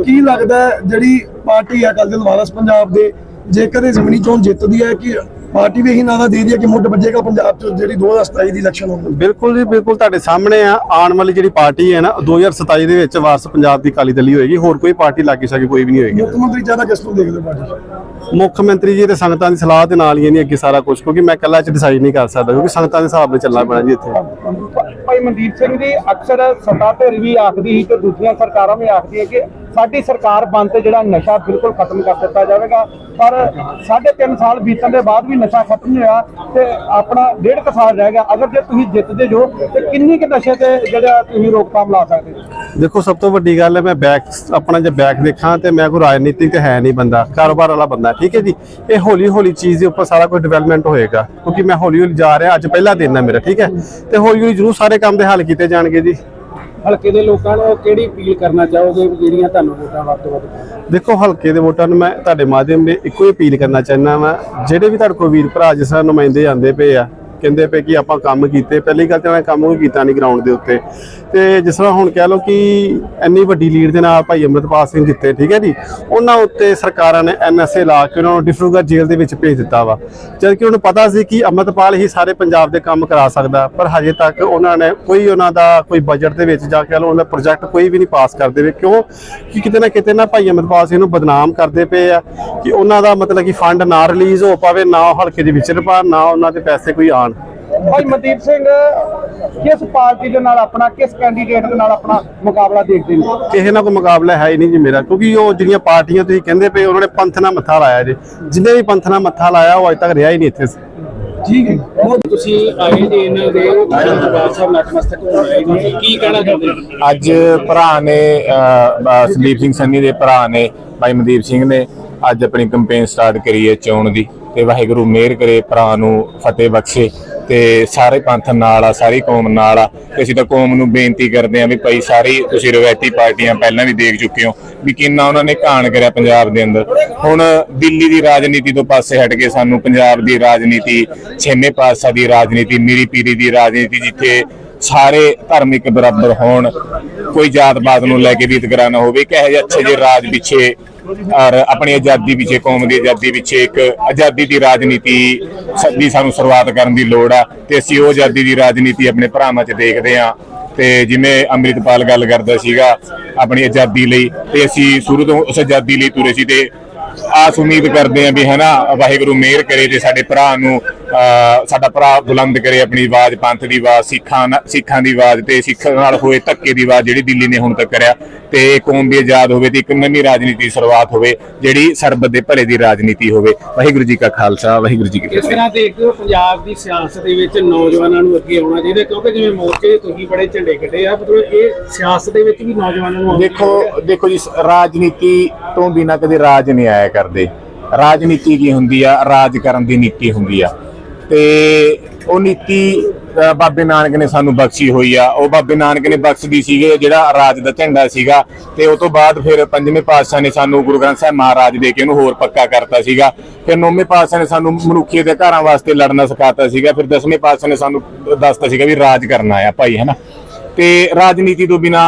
ਕੀ ਲੱਗਦਾ ਜਿਹੜੀ ਪਾਰਟੀ ਹੈ ਅਕਾਲੀ ਦਲ ਵਾਰਸ ਪੰਜਾਬ ਦੇ ਜੇਕਰ ਇਹ ਜ਼ਮੀਨੀ ਚੋਣ ਜਿੱਤਦੀ ਹੈ ਕਿ ਪਾਰਟੀ ਵੀ ਇਹੀ ਨਾਰਾ ਦੇ ਰਹੀ ਹੈ ਕਿ ਮੁੱਢ ਵੱਜੇਗਾ ਪੰਜਾਬ 'ਚ ਜਿਹੜੀ 2027 ਦੀ ਇਲੈਕਸ਼ਨ ਹੋਣੀ ਬਿਲਕੁਲ ਜੀ ਬਿਲਕੁਲ ਤੁਹਾਡੇ ਸਾਹਮਣੇ ਆ। ਆਉਣ ਵਾਲੀ ਜਿਹੜੀ ਪਾਰਟੀ ਹੈ ਨਾ 2027 ਦੇ ਵਿੱਚ ਵਾਰਸ ਪੰਜਾਬ ਦੀ ਅਕਾਲੀ ਦਲੀ ਹੋਏਗੀ। ਹੋਰ ਕੋਈ ਪਾਰਟੀ ਲਾਗੇ ਸਾਗੇ ਕੋਈ ਵੀ ਨਹੀਂ ਹੋਏਗੀ। ਮੁੱਖ ਮੰਤਰੀ ਜ਼ਿਆਦਾ ਕਿਸ ਨੂੰ ਦੇਖਦੇ ਹੋ ਪਾਰਟੀ ਮੁੱਖ ਮੰਤਰੀ ਜੀ ਤੇ ਸੰਗਤਾਂ ਦੀ ਸਲਾਹ ਦੇ ਨਾਲ ਹੀ ਇਹ ਨਹੀਂ ਅੱਗੇ ਸਾਰਾ ਕੁਝ ਕਿਉਂਕਿ ਮੈਂ ਇਕੱਲਾ ਚ ਡਿਸਾਈਡ ਨਹੀਂ ਕਰ ਸਕਦਾ ਕਿਉਂਕਿ ਸੰਗਤਾਂ ਦੇ ਹਿਸਾਬ ਨਾਲ ਚੱਲਣਾ ਪੈਣਾ ਜੀ ਇੱਥੇ। ਭਾਈ ਮਨਦੀਪ ਸਿੰਘ ਜੀ ਅਕਸਰ ਸੱਤਾ ਧਿਰ ਵੀ ਆਖਦੀ ਸੀ ਤੇ ਦੂਜੀਆਂ ਸਰਕਾਰਾਂ ਵੀ ਆਖਦੀਆਂ ਕਿ ਸਾਡੀ ਸਰਕਾਰ ਬੰਦ ਤੇ ਜਿਹੜਾ ਨਸ਼ਾ ਬਿਲਕੁਲ ਖਤਮ ਕਰ ਦਿੱਤਾ ਜਾਵੇਗਾ। ਪਰ ਸਾਢੇ ਤਿੰਨ ਸਾਲ ਬੀਤਣ ਦੇ ਬਾਅਦ ਵੀ ਨਸ਼ਾ ਖਤਮ ਨਹੀਂ ਹੋਇਆ ਤੇ ਆਪਣਾ ਡੇਢ ਕੁ ਸਾਲ ਰਹਿ ਗਿਆ। ਅਗਰ ਜੇ ਤੁਸੀਂ ਜਿੱਤਦੇ ਜੋ, ਤੇ ਕਿੰਨੀ ਕੁ ਨਸ਼ੇ ਤੇ ਜਿਹੜਾ ਤੁਸੀਂ ਰੋਕਥਾਮ ਲਾ ਸਕਦੇ ਦੇਖੋ, ਸਭ ਤੋਂ ਵੱਡੀ ਗੱਲ ਹੈ, ਮੈਂ ਬੈਕ ਆਪਣਾ ਜੇ ਬੈਕ ਦੇਖਾਂ ਤੇ ਮੈਂ ਕੋਈ ਰਾਜਨੀਤਿਕ ਤੇ ਹੈ ਨਹੀਂ ਬੰਦਾ, ਕਾਰੋਬਾਰ ਵਾਲਾ ਬੰਦਾ, ਠੀਕ ਹੈ ਜੀ? ਇਹ ਹੌਲੀ ਹੌਲੀ ਚੀਜ਼ ਦੇ ਉੱਪਰ ਸਾਰਾ ਕੁਝ ਡਿਵੈਲਪਮੈਂਟ ਹੋਏਗਾ, ਕਿਉਂਕਿ ਮੈਂ ਹੌਲੀ ਹੌਲੀ ਜਾ ਰਿਹਾ, ਅੱਜ ਪਹਿਲਾ ਦਿਨ ਹੈ ਮੇਰਾ, ਠੀਕ ਹੈ? ਤੇ ਹੌਲੀ ਹੌਲੀ ਜ਼ਰੂਰ ਸਾਰੇ ਕੰਮ ਦੇ ਹੱਲ ਕੀਤੇ ਜਾਣਗੇ ਜੀ। ਹਲਕੇ ਦੇ ਲੋਕਾਂ ਨੂੰ ਕਿਹੜੀ ਅਪੀਲ ਕਰਨਾ ਚਾਹੋਗੇ ਜਿਹੜੀਆਂ ਤੁਹਾਨੂੰ ਵੋਟਾਂ ਵੱਧ ਤੋਂ ਵੱਧ ਦੇਖੋ, ਹਲਕੇ ਦੇ ਵੋਟਾਂ ਨੂੰ ਮੈਂ ਤੁਹਾਡੇ ਮਾਧਿਅਮ ਦੇ ਇੱਕੋ ਹੀ ਅਪੀਲ ਕਰਨਾ ਚਾਹੁੰਦਾ ਵਾਂ। ਜਿਹੜੇ ਵੀ ਤੁਹਾਡੇ ਕੋਲ ਵੀਰ ਭਰਾ ਜਿਸ ਤਰ੍ਹਾਂ ਨੁਮਾਇੰਦੇ ਆਂਦੇ ਪਏ ਆ ਕਹਿੰਦੇ ਪਏ ਕਿ ਆਪਾਂ ਕੰਮ ਕੀਤੇ, ਪਹਿਲੀ ਗੱਲ ਤਾਂ ਮੈਂ ਕੰਮ ਕੋਈ ਕੀਤਾ ਨਹੀਂ ਗਰਾਊਂਡ ਦੇ ਉੱਤੇ। ਤੇ ਜਿਸ ਤਰ੍ਹਾਂ ਹੁਣ ਕਹਿ ਲਓ ਕਿ ਇੰਨੀ ਵੱਡੀ ਲੀਡ ਦੇ ਨਾਲ ਭਾਈ ਅੰਮ੍ਰਿਤਪਾਲ ਸਿੰਘ ਜਿੱਤੇ, ਠੀਕ ਹੈ ਜੀ? ਉਹਨਾਂ ਉੱਤੇ ਸਰਕਾਰਾਂ ਨੇ ਐਨਐਸਏ ਲਾ ਕੇ ਉਹਨਾਂ ਨੂੰ ਡਿਫਰੂਗਰ ਜੇਲ੍ਹ ਦੇ ਵਿੱਚ ਭੇਜ ਦਿੱਤਾ ਵਾ। ਜਦ ਕਿ ਉਹਨੂੰ ਪਤਾ ਸੀ ਕਿ ਅੰਮ੍ਰਿਤਪਾਲ ਹੀ ਸਾਰੇ ਪੰਜਾਬ ਦੇ ਕੰਮ ਕਰਾ ਸਕਦਾ, ਪਰ ਹਜੇ ਤੱਕ ਉਹਨਾਂ ਨੇ ਕੋਈ ਉਹਨਾਂ ਦਾ ਕੋਈ ਬਜਟ ਦੇ ਵਿੱਚ ਜਾ ਕੇ ਲਓ ਉਹਨਾਂ ਪ੍ਰੋਜੈਕਟ ਕੋਈ ਵੀ ਨਹੀਂ ਪਾਸ ਕਰਦੇ ਵੇ ਕਿਉਂ? ਕਿ ਕਿਤੇ ਨਾ ਕਿਤੇ ਨਾ ਭਾਈ ਅੰਮ੍ਰਿਤਪਾਲ ਸਿੰਘ ਨੂੰ ਬਦਨਾਮ ਕਰਦੇ ਪਏ ਆ, ਕਿ ਉਹਨਾਂ ਦਾ ਮਤਲਬ ਕਿ ਫੰਡ ਨਾ ਰਿਲੀਜ਼ ਹੋ ਪਾਵੇ, ਨਾ ਉਹ ਹਲਕੇ ਦੇ ਵਿਚਰ ਪਾ ਨਾ ਉਹਨਾਂ ਦੇ ਪੈਸੇ ਕੋਈ ਆਣ ਭਾਈ ਮਨਦੀਪ ਸਿੰਘ ਕਿਸ ਪਾਰਟੀ ਦੇ ਨਾਲ ਆਪਣਾ ਕਿਸ ਕੈਂਡੀਡੇਟ ਦੇ ਨਾਲ ਆਪਣਾ ਮੁਕਾਬਲਾ ਦੇਖਦੇ ਨੇ? ਕਿਸੇ ਨਾਲ ਕੋਈ ਮੁਕਾਬਲਾ ਹੈ ਹੀ ਨਹੀਂ ਜੀ ਮੇਰਾ ਕਿਉਂਕਿ ਉਹ ਜਿਹੜੀਆਂ ਪਾਰਟੀਆਂ ਤੁਸੀਂ ਕਹਿੰਦੇ ਪਏ ਉਹਨਾਂ ਨੇ ਪੰਥ ਨਾਲ ਮੱਥਾ ਲਾਇਆ ਜੀ। ਜਿੰਨੇ ਵੀ ਪੰਥ ਨਾਲ ਮੱਥਾ ਲਾਇਆ ਉਹ ਅਜੇ ਤੱਕ ਰਿਹਾ ਹੀ ਨਹੀਂ ਇੱਥੇ। ਠੀਕ ਹੈ ਬਹੁਤ ਤੁਸੀਂ ਆਏ ਜੀ ਇਹਨਾਂ ਦੇ ਦਰਬਾਰ ਸਾਹਿਬ ਨਤਮਸਤਕ ਆਏ ਜੀ ਕੀ ਕਹਿਣਾ ਚਾਹੁੰਦੇ ਹੋ? ਅੱਜ ਭਰਾ ਨੇ ਸੰਦੀਪ ਸਿੰਘ ਸੰਨੀ ਦੇ ਭਰਾ ਨੇ ਭਾਈ ਮਨਦੀਪ ਸਿੰਘ ਨੇ ਅੱਜ ਆਪਣੀ ਕੈਂਪੇਨ ਸਟਾਰਟ ਕਰੀ ਹੈ ਚੋਣ ਦੀ। ਤੇ ਵਾਹਿਗੁਰੂ ਮਿਹਰ ਕਰੇ ਭਰਾ ਨੂੰ ਫਤਿਹ ਬਖਸ਼ੇ। ਤੇ ਸਾਰੇ ਪੰਥ ਨਾਲ ਆ, ਸਾਰੀ ਕੌਮ ਨਾਲ ਆ। ਤੇ ਅਸੀਂ ਤਾਂ ਕੌਮ ਨੂੰ ਬੇਨਤੀ ਕਰਦੇ ਆਂ ਵੀ ਭਾਈ ਸਾਰੀ ਤੁਸੀਂ ਰਵਾਇਤੀ ਪਾਰਟੀਆਂ ਪਹਿਲਾਂ ਵੀ ਦੇਖ ਚੁੱਕੇ ਹੋ ਵੀ ਕਿੰਨਾ ਉਹਨਾਂ ਨੇ ਘਾਣ ਕਰਿਆ ਪੰਜਾਬ ਦੇ ਅੰਦਰ। ਹੁਣ ਦਿੱਲੀ ਦੀ ਰਾਜਨੀਤੀ ਤੋਂ ਪਾਸੇ ਹਟ ਕੇ ਸਾਨੂੰ ਪੰਜਾਬ ਦੀ ਰਾਜਨੀਤੀ, ਛੇਵੇਂ ਪਾਤਸ਼ਾਹ ਦੀ ਰਾਜਨੀਤੀ, ਮੀਰੀ ਪੀਰੀ ਦੀ ਰਾਜਨੀਤੀ ਜਿੱਥੇ ਸਾਰੇ ਧਰਮ ਇੱਕ ਬਰਾਬਰ ਹੋਣ, ਕੋਈ ਜਾਤ ਪਾਤ ਨੂੰ ਲੈ ਕੇ ਵਿਤਕਰਾ ਨਾ ਹੋਵੇ ਕਿ ਇਹੋ ਅੱਛੇ ਜਿਹੇ ਰਾਜ ਪਿੱਛੇ, ਔਰ ਆਪਣੀ ਆਜ਼ਾਦੀ ਪਿੱਛੇ, ਕੌਮ ਦੀ ਆਜ਼ਾਦੀ ਪਿੱਛੇ ਇੱਕ ਆਜ਼ਾਦੀ ਦੀ ਰਾਜਨੀਤੀ ਦੀ ਸਾਨੂੰ ਸ਼ੁਰੂਆਤ ਕਰਨ ਦੀ ਲੋੜ ਆ, ਤੇ ਅਸੀਂ ਉਹ ਆਜ਼ਾਦੀ ਦੀ ਰਾਜਨੀਤੀ ਆਪਣੇ ਭਰਾਵਾਂ 'ਚ ਦੇਖਦੇ ਆ। ਤੇ ਜਿਵੇਂ ਅੰਮ੍ਰਿਤਪਾਲ ਗੱਲ ਕਰਦਾ ਸੀਗਾ ਆਪਣੀ ਆਜ਼ਾਦੀ ਲਈ, ਤੇ ਅਸੀਂ ਸ਼ੁਰੂ ਤੋਂ ਉਸ ਆਜ਼ਾਦੀ ਲਈ ਤੁਰੇ ਸੀ, ਤੇ ਆਸ ਉਮੀਦ ਕਰਦੇ ਆ ਵੀ ਹਨਾ, ਵਾਹਿਗੁਰੂ ਮਿਹਰ ਕਰੇ ਤੇ ਸਾਡੇ ਭਰਾ ਨੂੰ ਸਾਡਾ ਭਰਾ ਬੁਲੰਦ ਕਰੇ ਆਪਣੀ ਆਵਾਜ਼ ਪੰਥ ਦੀ ਆਵਾਜ਼ ਸਿੱਖਾਂ ਸਿੱਖਾਂ ਦੀ ਆਵਾਜ਼ ਤੇ ਸਿੱਖਾਂ ਨਾਲ ਹੋਏ ਧੱਕੇ ਦੀ ਆਵਾਜ਼ ਜਿਹੜੀ ਦਿੱਲੀ ਨੇ ਹੁਣ ਤੱਕ ਕਰਿਆ। ਤੇ ਕੌਮ ਵੀ ਆਜ਼ਾਦ ਹੋਵੇ ਤੇ ਇੱਕ ਨਵੀਂ ਰਾਜਨੀਤੀ ਦੀ ਸ਼ੁਰੂਆਤ ਹੋਵੇ ਜਿਹੜੀ ਸਰਬਤ ਦੇ ਭਲੇ ਦੀ ਰਾਜਨੀਤੀ ਹੋਵੇ। ਵਾਹਿਗੁਰੂ ਜੀ ਕਾ ਖਾਲਸਾ ਵਾਹਿਗੁਰੂ ਜੀ ਕੀ ਫਤਿਹ। ਤਰ੍ਹਾਂ ਦੇਖਦੇ ਹੋ ਪੰਜਾਬ ਦੀ ਸਿਆਸਤ ਦੇ ਵਿੱਚ ਨੌਜਵਾਨਾਂ ਨੂੰ ਅੱਗੇ ਆਉਣਾ ਚਾਹੀਦਾ ਕਿਉਂਕਿ ਜਿਵੇਂ ਮੋਰਚੇ ਤੁਸੀਂ ਬੜੇ ਝੰਡੇ ਕੱਢੇ ਆ ਮਤਲਬ ਇਹ ਸਿਆਸਤ ਦੇ ਵਿੱਚ ਵੀ ਨੌਜਵਾਨਾਂ ਨੂੰ ਦੇਖੋ ਦੇਖੋ ਜੀ ਰਾਜਨੀਤੀ ਤੋਂ ਬਿਨਾਂ ਕਦੇ ਰਾਜ ਨਹੀਂ ਆਇਆ ਕਰਦੇ। ਰਾਜਨੀਤੀ ਕੀ ਹੁੰਦੀ ਆ? ਰਾਜ ਕਰਨ ਦੀ ਨੀਤੀ ਹੁੰਦੀ ਆ। ਤੇ ਉਹ ਨੀਤੀ ਬਾਬੇ ਨਾਨਕ ਨੇ ਸਾਨੂੰ ਬਖਸ਼ੀ ਹੋਈ ਆ। ਉਹ ਬਾਬੇ ਨਾਨਕ ਨੇ ਬਖਸ਼ਦੀ ਸੀਗੇ ਜਿਹੜਾ ਰਾਜ ਦਾ ਝੰਡਾ ਸੀਗਾ ਤੇ ਉਸ ਤੋਂ ਬਾਅਦ ਫਿਰ ਪੰਜਵੇਂ ਪਾਤਸ਼ਾਹ ਨੇ ਸਾਨੂੰ ਗੁਰੂ ਗ੍ਰੰਥ ਸਾਹਿਬ ਮਹਾਰਾਜ ਦੇ ਕੇ ਉਹਨੂੰ ਹੋਰ ਪੱਕਾ ਕਰਤਾ ਸੀਗਾ। ਫਿਰ ਨੌਵੇਂ ਪਾਤਸ਼ਾਹ ਨੇ ਸਾਨੂੰ ਮਨੁੱਖੀ ਅਧਿਕਾਰਾਂ ਵਾਸਤੇ ਲੜਨਾ ਸਿਖਾਤਾ ਸੀਗਾ। ਫਿਰ ਦਸਵੇਂ ਪਾਤਸ਼ਾਹ ਨੇ ਸਾਨੂੰ ਦੱਸਤਾ ਸੀਗਾ ਵੀ ਰਾਜ ਕਰਨਾ ਆ ਭਾਈ ਹੈਨਾ ਤੇ ਰਾਜਨੀਤੀ ਤੋਂ ਬਿਨਾ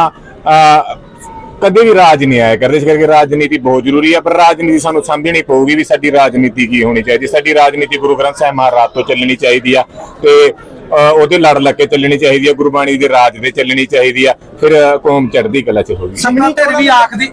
ਕਦੇ ਵੀ ਰਾਜ ਨਹੀਂ ਆਇਆ ਕਰਦੇ ਇਸ ਕਰਕੇ ਰਾਜਨੀਤੀ ਬਹੁਤ ਜ਼ਰੂਰੀ ਹੈ ਪਰ ਰਾਜਨੀਤੀ ਸਾਨੂੰ ਸਮਝਣੀ ਪਊਗੀ ਵੀ ਸਾਡੀ ਰਾਜਨੀਤੀ ਕੀ ਹੋਣੀ ਚਾਹੀਦੀ ਸਾਡੀ ਰਾਜਨੀਤੀ ਗੁਰੂ ਗ੍ਰੰਥ ਸਾਹਿਬ ਮਹਾਰਾਜ ਤੋਂ ਚੱਲਣੀ ਚਾਹੀਦੀ ਆ ਤੇ ਉਹਦੇ ਲੜ ਲੱਗ ਕੇ ਚੱਲਣੀ ਚਾਹੀਦੀ ਆ ਗੁਰਬਾਣੀ ਦੇ ਰਾਜ ਦੇ ਚੱਲਣੀ ਚਾਹੀਦੀ ਆ ਫਿਰ ਕੌਮ ਚੜ੍ਹਦੀ ਕਲਾ ਚ ਹੋਗੀ ਜਿਮਨੀ ਧਿਰ ਵੀ ਆਖਦੀ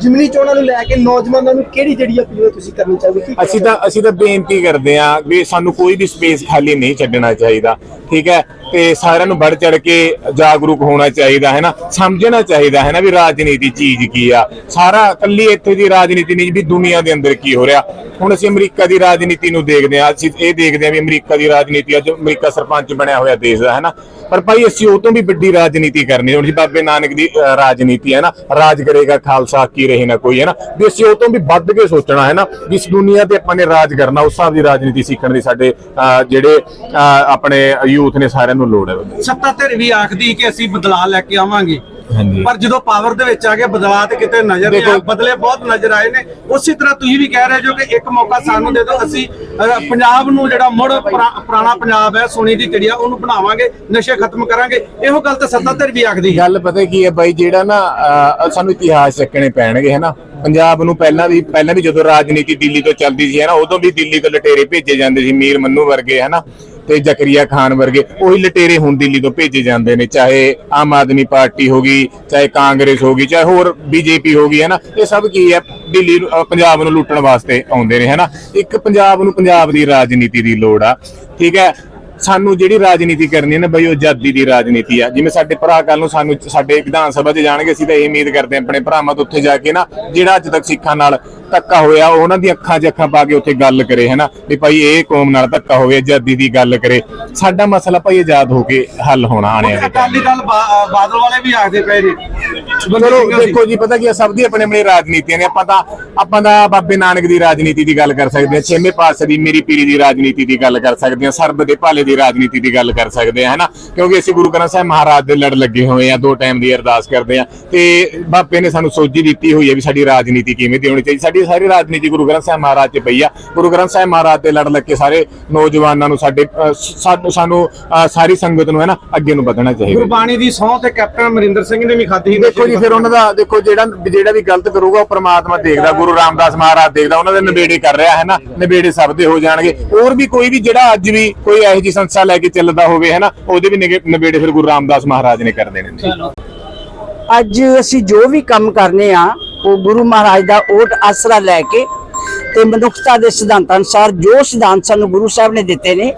ਜਿਮਨੀ ਚੋਣਾਂ ਨੂੰ ਲੈ ਕੇ ਨੌਜਵਾਨਾਂ ਨੂੰ ਕਿਹੜੀ ਜਿਹੜੀ ਅਪੀਲ ਤੁਸੀਂ ਕਰਨੀ ਚਾਹੋਗੇ? ਕੀ ਅਸੀਂ ਤਾਂ ਅਸੀਂ ਤਾਂ ਬੇਨਤੀ ਕਰਦੇ ਹਾਂ ਵੀ ਸਾਨੂੰ ਕੋਈ ਵੀ ਸਪੇਸ ਖਾਲੀ ਨਹੀਂ ਛੱਡਣਾ ਚਾਹੀਦਾ ਠੀਕ ਹੈ? ਤੇ ਸਾਰਿਆਂ ਨੂੰ ਵੱਧ ਚੜ ਕੇ ਜਾਗਰੂਕ ਹੋਣਾ ਚਾਹੀਦਾ ਹੈ ਨਾ ਸਮਝਣਾ ਚਾਹੀਦਾ ਹੈ ਨਾ ਵੀ ਰਾਜਨੀਤੀ ਚੀਜ਼ ਕੀ ਆ। ਸਾਰਾ ਇਕੱਲੀ ਇੱਥੇ ਦੀ ਰਾਜਨੀਤੀ ਨਹੀਂ ਵੀ ਦੁਨੀਆ ਦੇ ਅੰਦਰ ਕੀ ਹੋ ਰਿਹਾ। ਹੁਣ ਅਸੀਂ ਅਮਰੀਕਾ ਦੀ ਰਾਜਨੀਤੀ ਨੂੰ ਦੇਖਦੇ ਹਾਂ ਅਸੀਂ ਇਹ ਦੇਖਦੇ ਹਾਂ ਵੀ ਅਮਰੀਕਾ ਦੀ ਰਾਜਨੀਤੀ ਅੱਜ ਅਮਰੀਕਾ ਸਰਪੰਚ ਬਣਿਆ ਹੋਇਆ ਦੇਸ਼ ਦਾ ਹੈ ਨਾ। ਪਰ ਭਾਈ ਅਸੀਂ ਉਹ ਤੋਂ ਵੀ ਵੱਡੀ ਰਾਜਨੀਤੀ ਕਰਨੀ ਹੁਣ ਜੀ ਬਾਬੇ ਨਾਨਕ ਦੀ ਰਾਜਨੀਤੀ ਹੈ ਨਾ ਰਾਜ ਕਰੇਗਾ ਖਾਲਸਾ ਕੀ ਰਹੇ ਨਾ ਕੋਈ ਹੈ ਨਾ। ਵੀ ਅਸੀਂ ਉਹ ਤੋਂ ਵੀ ਵੱਧ ਕੇ ਸੋਚਣਾ ਹੈ ਨਾ ਵੀ ਇਸ ਦੁਨੀਆ ਤੇ ਆਪਾਂ ਨੇ ਰਾਜ ਕਰਨਾ ਉਸ ਹਿਸਾਬ ਦੀ ਰਾਜਨੀਤੀ ਸਿੱਖਣ ਦੀ ਸਾਡੇ ਅਹ, ਜਿਹੜੇ ਅਹ, ਆਪਣੇ ਯੂਥ ਨੇ ਸਾਰਿਆਂ ਨੂੰ ਲੋੜ ਹੈ ਸੱਤਾ ਧਿਰ ਵੀ ਆਖਦੀ ਕਿ ਅਸੀਂ ਬਦਲਾਅ ਲੈ ਕੇ ਆਵਾਂਗੇ। ਹਾਂਜੀ। ਪਰ ਜਦੋਂ ਪਾਵਰ ਦੇ ਵਿੱਚ ਆ ਗਿਆ ਬਦਲਾਅ ਤੇ ਕਿਤੇ ਨਜ਼ਰ ਨਹੀਂ ਆਇਆ ਬਦਲੇ ਬਹੁਤ ਨਜ਼ਰ ਆਏ ਨੇ। ਉਸੇ ਤਰ੍ਹਾਂ ਤੁਸੀਂ ਵੀ ਕਹਿ ਰਹੇ ਜੋ ਕਿ ਇੱਕ ਮੌਕਾ ਸਾਨੂੰ ਦੇ ਦਿਓ ਅਸੀਂ ਪੰਜਾਬ ਨੂੰ ਜਿਹੜਾ ਮੁੜ ਪੁਰਾ- ਪੁਰਾਣਾ ਪੰਜਾਬ ਹੈ ਸੋਨੇ ਦੀ ਚਿੜੀਆ ਉਹਨੂੰ ਬਣਾਵਾਂਗੇ ਨਸ਼ੇ ਖਤਮ ਕਰਾਂਗੇ। ਇਹੋ ਗੱਲ ਤਾਂ ਸੱਤਾ ਧਿਰ ਵੀ ਆਖਦੀ ਗੱਲ ਪਤਾ ਕੀ ਹੈ ਬਾਈ ਜਿਹੜਾ ਨਾ ਸਾਨੂੰ ਇਤਿਹਾਸ ਚੱਕਣੇ ਪੈਣਗੇ ਹਨਾ? ਪੰਜਾਬ ਨੂੰ ਪਹਿਲਾਂ ਵੀ ਪਹਿਲਾਂ ਵੀ ਜਦੋਂ ਰਾਜਨੀਤੀ ਦਿੱਲੀ ਤੋਂ ਚੱਲਦੀ ਸੀ ਹਨਾ ਉਦੋਂ ਵੀ ਦਿੱਲੀ ਤੋਂ ਲਟੇਰੇ ਭੇਜੇ ਜਾਂਦੇ ਸੀ ਮੀਰ ਮੰਨੂ ਵਰਗੇ ਹਨਾ? ਤੇ ਜ਼ਕਰੀਆ ਖਾਨ ਵਰਗੇ ਉਹੀ ਲਟੇਰੇ ਹੁਣ ਦਿੱਲੀ ਤੋਂ ਭੇਜੇ ਜਾਂਦੇ ਨੇ, ਚਾਹੇ ਆਮ ਆਦਮੀ ਪਾਰਟੀ ਹੋ ਗਈ, ਚਾਹੇ ਕਾਂਗਰਸ ਹੋ ਗਈ, ਚਾਹੇ ਹੋਰ ਬੀਜੇਪੀ ਹੋ ਗਈ ਹੈ ਨਾ ਇਹ ਸਭ ਕੀ ਹੈ? ਦਿੱਲੀ ਨੂੰ ਪੰਜਾਬ ਨੂੰ ਲੁੱਟਣ ਵਾਸਤੇ ਆਉਂਦੇ ਨੇ ਹੈ ਨਾ ਇੱਕ ਪੰਜਾਬ ਨੂੰ ਪੰਜਾਬ ਦੀ ਰਾਜਨੀਤੀ ਦੀ ਲੋੜ ਆ, ਠੀਕ ਹੈ? ਸਾਨੂੰ ਜਿਹੜੀ ਰਾਜਨੀਤੀ ਕਰਨੀ ਹੈ ਨਾ ਬਈ ਉਹ ਆਜ਼ਾਦੀ ਦੀ ਰਾਜਨੀਤੀ ਆ। ਜਿਵੇਂ ਸਾਡੇ ਭਰਾ ਕੱਲ ਨੂੰ ਸਾਨੂੰ ਸਾਡੇ ਵਿਧਾਨ ਸਭਾ 'ਚ ਜਾਣਗੇ, ਅਸੀਂ ਤਾਂ ਇਹ ਉਮੀਦ ਕਰਦੇ ਹਾਂ ਆਪਣੇ ਭਰਾਵਾਂ ਤੋਂ ਉੱਥੇ ਜਾ ਕੇ ਨਾ ਜਿਹੜਾ ਅੱਜ ਤੱਕ ਸਿੱਖਾਂ ਨਾਲ ਧੱਕਾ ਹੋਇਆ ਉਹਨਾਂ ਦੀ ਅੱਖਾਂ 'ਚ ਅੱਖਾਂ ਪਾ ਕੇ ਉੱਥੇ ਗੱਲ ਕਰੇ ਹੈਨਾ ਵੀ ਭਾਈ ਇਹ ਕੌਮ ਨਾਲ ਧੱਕਾ ਹੋਵੇ, ਆਜ਼ਾਦੀ ਦੀ ਗੱਲ ਕਰੇ। ਸਾਡਾ ਮਸਲਾ ਭਾਈ ਆਜ਼ਾਦ ਹੋ ਕੇ ਹੱਲ ਹੋਣਾ ਆਣਿਆ ਅਕਾਲੀ ਦਲ ਬਾਦਲ ਵਾਲੇ ਵੀ ਆਖਦੇ ਪਏ ਨੇ ਚਲੋ ਦੇਖੋ ਜੀ ਪਤਾ ਕੀ ਆ ਸਭ ਦੀ ਆਪਣੇ ਆਪਣੇ ਰਾਜਨੀਤੀਆਂ ਨੇ। ਆਪਾਂ ਤਾਂ ਆਪਾਂ ਤਾਂ ਬਾਬੇ ਨਾਨਕ ਦੀ ਰਾਜਨੀਤੀ ਦੀ ਗੱਲ ਕਰ ਸਕਦੇ ਹਾਂ ਛੇਵੇਂ ਪਾਤਸ਼ਾਹ ਦੀ ਮੇਰੀ ਪੀਰੀ ਦੀ ਰਾਜਨੀਤੀ ਦੀ ਗੱਲ ਕਰ ਸਕਦੇ ਹਾਂ ਸਰਬ ਦੇ ਭਾਲੇ ਦੀ ਰਾਜਨੀਤੀ ਦੀ ਗੱਲ ਕਰ ਸਕਦੇ ਹਾਂ ਹੈਨਾ? ਕਿਉਂਕਿ ਅਸੀਂ ਗੁਰੂ ਗ੍ਰੰਥ ਸਾਹਿਬ ਮਹਾਰਾਜ ਦੇ ਲੜ ਲੱਗੇ ਹੋਏ ਆ ਦੋ ਟਾਈਮ ਦੀ ਅਰਦਾਸ ਕਰਦੇ ਆ। ਤੇ ਬਾਬੇ ਨੇ ਸਾਨੂੰ ਸੋਝੀ ਦਿੱਤੀ ਹੋਈ ਹੈ ਵੀ ਸਾਡੀ ਰਾਜਨੀਤੀ ਕਿਵੇਂ ਦੀ ਹੋਣੀ ਚਾਹੀਦੀ। ਸਾਡੀ ਸਾਰੀ ਰਾਜਨੀਤੀ ਗੁਰੂ ਗ੍ਰੰਥ ਸਾਹਿਬ ਮਹਾਰਾਜ 'ਚ ਪਈ ਆ। ਗੁਰੂ ਗ੍ਰੰਥ ਸਾਹਿਬ ਮਹਾਰਾਜ ਤੇ ਲੜ ਲੱਗ ਕੇ ਸਾਰੇ ਨੌਜਵਾਨਾਂ ਨੂੰ ਸਾਡੇ ਸਾਨੂੰ ਸਾਰੀ ਸੰਗਤ ਨੂੰ ਹੈ ਨਾ ਅੱਗੇ ਨੂੰ ਵਧਣਾ ਚਾਹੀਦਾ। ਗੁਰਬਾਣੀ ਦੀ ਸਹੁੰ ਤੇ ਕੈਪਟਨ ਅਮਰਿੰਦਰ ਸਿੰਘ ਨੇ ਵੀ ਖਾਧੀ ਦੇਖੋ ਜੀ ਫਿਰ ਉਹਨਾਂ ਦਾ ਦੇਖੋ ਜਿਹੜਾ ਜਿਹੜਾ ਵੀ ਗਲਤ ਕਰੂਗਾ, ਉਹ ਪ੍ਰਮਾਤਮਾ ਦੇਖਦਾ, ਗੁਰੂ ਰਾਮਦਾਸ ਮਹਾਰਾਜ ਦੇਖਦਾ, ਉਹਨਾਂ ਦੇ ਨਿਬੇੜੇ ਕਰ ਰਿਹਾ ਹੈ ਨਾ, ਨਿਬੇੜੇ ਸਭ ਦੇ ਹੋ ਜਾਣਗੇ। ਹੋਰ ਵੀ ਕੋਈ ਵੀ ਜਿਹੜਾ ਅੱਜ ਵੀ ਕੋਈ ਇਹੋ ਜੀ ਸੰਸਥਾ ਲੈ ਕੇ ਚੱਲਦਾ ਹੋਵੇ, ਹੈ ਨਾ, ਉਹਦੇ ਵੀ ਨਿਗੇ- ਫਿਰ ਗੁਰੂ ਰਾਮਦਾਸ ਮਹਾਰਾਜ ਨੇ ਕਰ ਦੇਣੇ ਨੇ। ਅੱਜ ਅਸੀਂ ਜੋ ਵੀ ਕੰਮ ਕਰਨੇ ਆ, ਉਹ ਗੁਰੂ ਮਹਾਰਾਜ ਦਾ ਓਟ ਆਸਰਾ ਲੈ ਕੇ ਤੇ ਮਨੁੱਖਤਾ ਦੇ ਸਿਧਾਂਤਾਂ ਅਨੁਸਾਰ ਜੋ ਸਿਧਾਂਤ ਸਾਨੂੰ ਗੁਰੂ ਸਾਹਿਬ ਨੇ ਦਿੱਤੇ ਨੇ,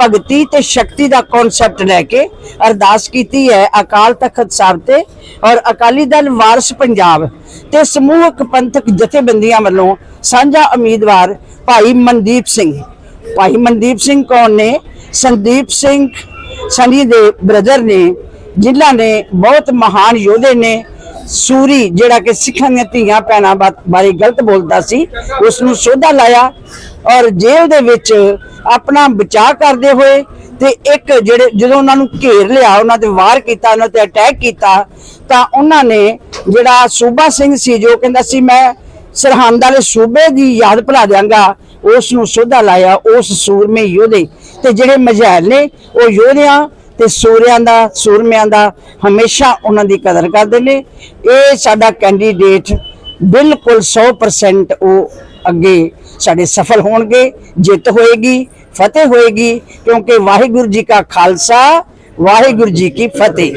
ਭਗਤੀ ਤੇ ਸ਼ਕਤੀ ਦਾ ਕਨਸੈਪਟ ਲੈ ਕੇ ਅਰਦਾਸ ਕੀਤੀ ਹੈ ਅਕਾਲ ਤਖਤ ਸਾਹਿਬ ਤੇ ਔਰ ਅਕਾਲੀ ਦਲ ਵਾਰਸ ਪੰਜਾਬ ਤੇ ਸਮੂਹਕ ਪੰਥਕ ਜਥੇਬੰਦੀਆਂ ਵੱਲੋਂ ਸਾਂਝਾ ਉਮੀਦਵਾਰ ਭਾਈ ਮਨਦੀਪ ਸਿੰਘ। ਭਾਈ ਮਨਦੀਪ ਸਿੰਘ ਕੌਣ ਨੇ? ਸੰਦੀਪ ਸਿੰਘ ਸਨੀ ਦੇ ਬ੍ਰਦਰ ਨੇ, ਜਿਨ੍ਹਾਂ ਨੇ ਬਹੁਤ ਮਹਾਨ ਯੋਧੇ ਨੇ ਸੂਰੀ ਜਿਹੜਾ ਕਿ ਸਿੱਖਾਂ ਦੀਆਂ ਧੀਆਂ ਭੈਣਾਂ ਬਾ- ਬਾਰੇ ਗਲਤ ਬੋਲਦਾ ਸੀ ਉਸ ਨੂੰ ਸੋਧਾ ਲਾਇਆ ਔਰ ਜੇਲ੍ਹ ਦੇ ਵਿੱਚ ਆਪਣਾ ਬਚਾਅ ਕਰਦੇ ਹੋਏ ਤੇ ਇੱਕ ਜਿਹੜੇ ਜਦੋਂ ਉਹਨਾਂ ਨੂੰ ਘੇਰ ਲਿਆ, ਉਹਨਾਂ ਤੇ ਵਾਰ ਕੀਤਾ, ਉਹਨਾਂ ਤੇ ਅਟੈਕ ਕੀਤਾ, ਤਾਂ ਉਹਨਾਂ ਨੇ ਜਿਹੜਾ ਸੂਬਾ ਸਿੰਘ ਸੀ, ਜੋ ਕਹਿੰਦਾ ਸੀ, ਮੈਂ ਸਰਹੰਦ ਵਾਲੇ ਸੂਬੇ ਦੀ ਯਾਦ ਭੁਲਾ ਦਿਆਂਗਾ ਉਸ ਨੂੰ ਸੋਧਾ ਲਾਇਆ ਉਸ ਸੂਰਮੇ ਯੋਧੇ। ਤੇ ਜਿਹੜੇ ਮਝੈਲ ਨੇ, ਉਹ ਯੋਧਿਆਂ ਤੇ ਸੂਰਿਆਂ ਦਾ, ਸੂਰਮਿਆਂ ਦਾ ਹਮੇਸ਼ਾ ਉਹਨਾਂ ਦੀ ਕਦਰ ਕਰਦੇ ਨੇ। ਇਹ ਸਾਡਾ ਕੈਂਡੀਡੇਟ ਬਿਲਕੁਲ 100% ਉਹ ਅੱਗੇ ਸਾਡੇ ਸਫਲ ਹੋਣਗੇ, ਜਿੱਤ ਹੋਏਗੀ, ਫਤਿਹ ਹੋਏਗੀ, ਕਿਉਂਕਿ ਵਾਹਿਗੁਰੂ ਜੀ ਕਾ ਖਾਲਸਾ, ਵਾਹਿਗੁਰੂ ਜੀ ਕੀ ਫਤਿਹ।